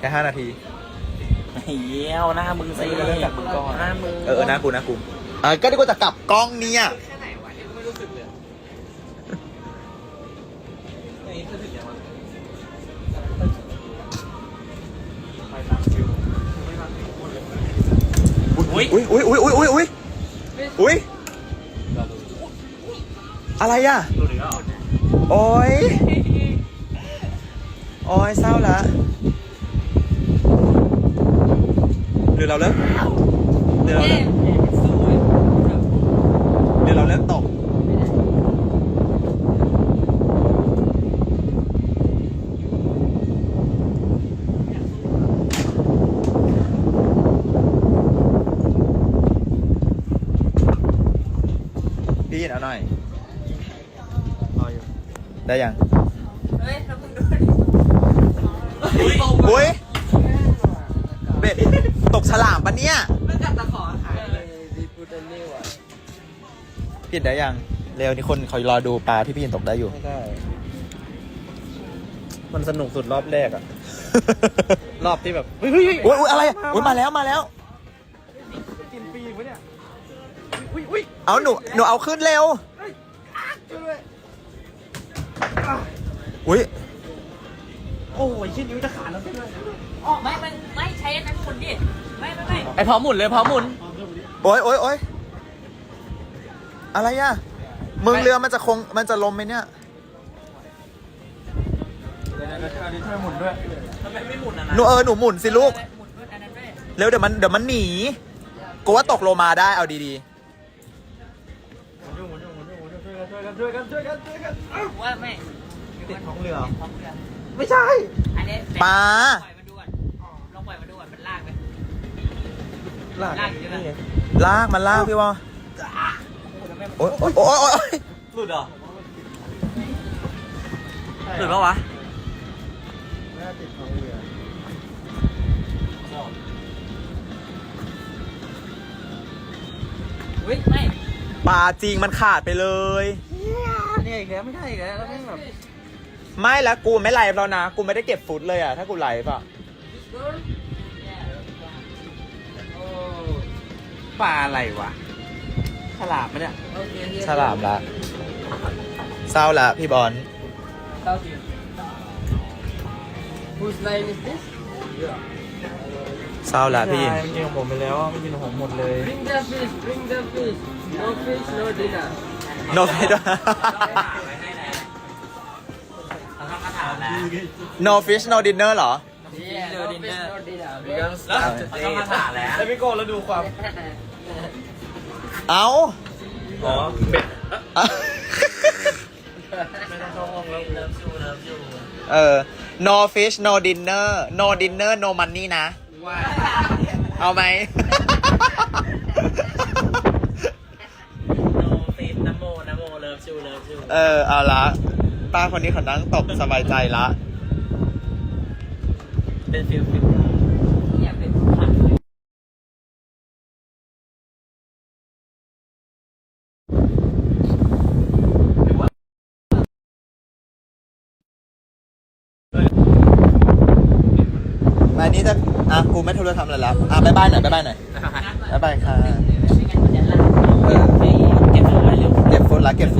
แค่ห้านาที เยี่ยวหน้ามึงสิเริ่มจากมึงก่อนหน้ามึงเออเออนะกูนะกูเออก็ดีกว่าจะกลับกล้องเนี่ยแค่ไหนวะนี่ไม่รู้สึกเลยอย่างนี้คือถึงยังวะไปตามคิวไม่ตามคิวคนเลยอุ้ยอุ้ยอุ้ยอุ้ยอุ้ยอุ้ยอุ้ยอะไรอะดูดิก็เอาโอ้ยโอ้ยเศร้าละห รือเราเลิกหรือเราเลิกหรือเราเลิกตกพี่เอาหน่อยเอาอยู่ได้ยัง เฮ้ยแล้วมึงดูดิ อุ้ยเบ็ด ตกฉลามปะเนี่ยมันกัดตะขอหายเลยพี่ได้ยัง เร็วนี่คนคอยรอดูปลาที่พี่ยินตกได้อยู่ ไม่ได้ มันสนุกสุดรอบแรกอะ รอบที่แบบเฮ้ยเฮ้ยเฮ้ยอุ้ยอุ้ยอะไรอะอุ้ยมาแล้วมาแล้ว กินฟรีปะเนี่ยอุ้ยอุ้ยเอาหนูหนูเอาขึ้นเร็วอุ้ยโอ้ย ชิ้นนิ้วจะขาดแล้วใช่ไหมอ๋อไม่ไม่ไม่ใช้อันนั้นหมุนดิ ไม่ไม่ไม่ไอพร้อมหมุนเลยพร้อมหมุน โอ้ยโอ้ยโอ้ยอะไรอะ มึงเรือมันจะคงมันจะลมไหมเนี่ยเดี๋ยวเดี๋ยวอันนี้ช่วยหมุนด้วยทำไมไม่หมุนอะหนูเออหนูหมุนสิลูก หมุนด้วยอันนั้นด้วยเร็วเดี๋ยวมันเดี๋ยวมันหนี กูว่าตกโลมาได้เอาดีหมุนอยู่หมุนอยู่หมุนอยู่หมุนอยู่ช่วยกันช่วยกันช่วยกันช่วยกันช่วยกันว่าไม่ติดท้องเรือท้องเรือ ไม่ใช่ อันนี้ๆปลา ปล่อยมันดูก่อนลองปล่อยมันดูก่อนมันลากไปลากลากอยู่ใช่ไหมนี่ไงลากมันลากพี่วะโอ้ยโอ้ยโอ้ยโอ้ยหลุดเหรอหลุดปะวะน่าติดท้องเรืออุ้ยไม่ปลาจริงมันขาดไปเลย เนี่ยอีกแล้วไม่ได้อีกแล้วแล้วแม่งแบบ ไม่แล้วกูไม่ไลฟ์แล้วนะ กูไม่ได้เก็บฟุตเลยอะถ้ากูไลฟ์อะปลาอะไรวะฉลามไหมเนี่ยโอเคฉลามละเศร้าละพี่บอลเต้าสิบูสไลน์นี่เศร้าละพี่ ใช่มันกินของผมไปแล้วอะมันกินของผมหมดเลย Bring the fish bring the fish no fish no dinner โนฟิช no fish no dinner เหรอ yeah no fish no dinner แล้วต้องมาถามแล้วแล้วพี่โก้แล้วดูความเอาอ๋อเบ็ดอะไม่ต้องเข้าห้องแล้วเริ่มชูเริ่มชูเออ no fish no dinner no dinner no money นะว่าเอาไหม โนฟิตนโมนโมเริ่มชูเริ่มชู เออ เอาละ ป้าคนนี้เขานั่งตบสบายใจละ เป็นฟิลฟิลอยากเป็นมานี้จะอะกูไม่ทุรทำอะไรแล้วอะบายบายหน่อยบายบายหน่อยบายบายค่ะไม่งั้นมันจะลากเออเก็บไว้เร็วเก็บฟุตละเก็บฟุต